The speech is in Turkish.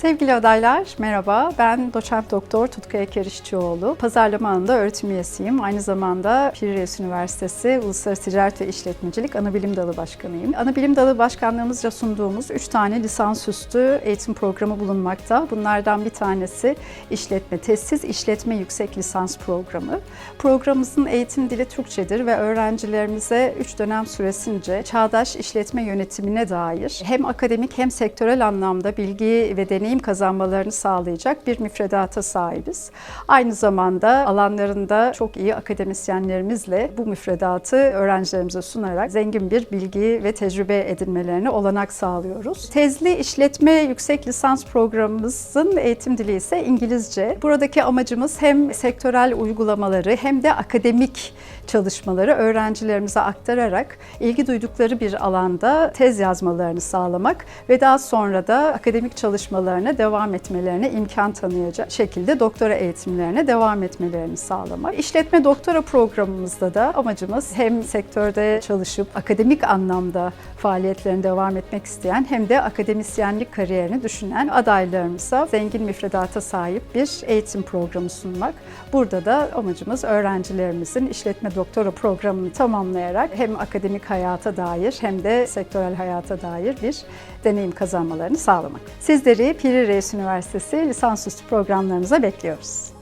Sevgili adaylar, merhaba. Ben doçent doktor Tutku Eker İşçioğlu. Pazarlama alanında öğretim üyesiyim. Aynı zamanda Pir Reis Üniversitesi Uluslararası Ticaret ve İşletmecilik Anabilim Dalı Başkanıyım. Anabilim Dalı Başkanlığımızca sunduğumuz 3 tane lisansüstü eğitim programı bulunmakta. Bunlardan bir tanesi işletme, testsiz işletme yüksek lisans programı. Programımızın eğitim dili Türkçedir ve öğrencilerimize 3 dönem süresince çağdaş işletme yönetimine dair hem akademik hem sektörel anlamda bilgi ve deneyim kazanmalarını sağlayacak bir müfredata sahibiz. Aynı zamanda alanlarında çok iyi akademisyenlerimizle bu müfredatı öğrencilerimize sunarak zengin bir bilgi ve tecrübe edinmelerine olanak sağlıyoruz. Tezli işletme yüksek lisans programımızın eğitim dili ise İngilizce. Buradaki amacımız hem sektörel uygulamaları hem de akademik çalışmaları öğrencilerimize aktararak ilgi duydukları bir alanda tez yazmalarını sağlamak ve daha sonra da akademik çalışmalarına devam etmelerine imkan tanıyacak şekilde doktora eğitimlerine devam etmelerini sağlamak. İşletme doktora programımızda da amacımız hem sektörde çalışıp akademik anlamda faaliyetlerine devam etmek isteyen hem de akademisyenlik kariyerini düşünen adaylarımıza zengin müfredata sahip bir eğitim programı sunmak. Burada da amacımız öğrencilerimizin işletme doktora programını tamamlayarak hem akademik hayata dair hem de sektörel hayata dair bir deneyim kazanmalarını sağlamak. Sizleri Piri Reis Üniversitesi lisansüstü programlarımıza bekliyoruz.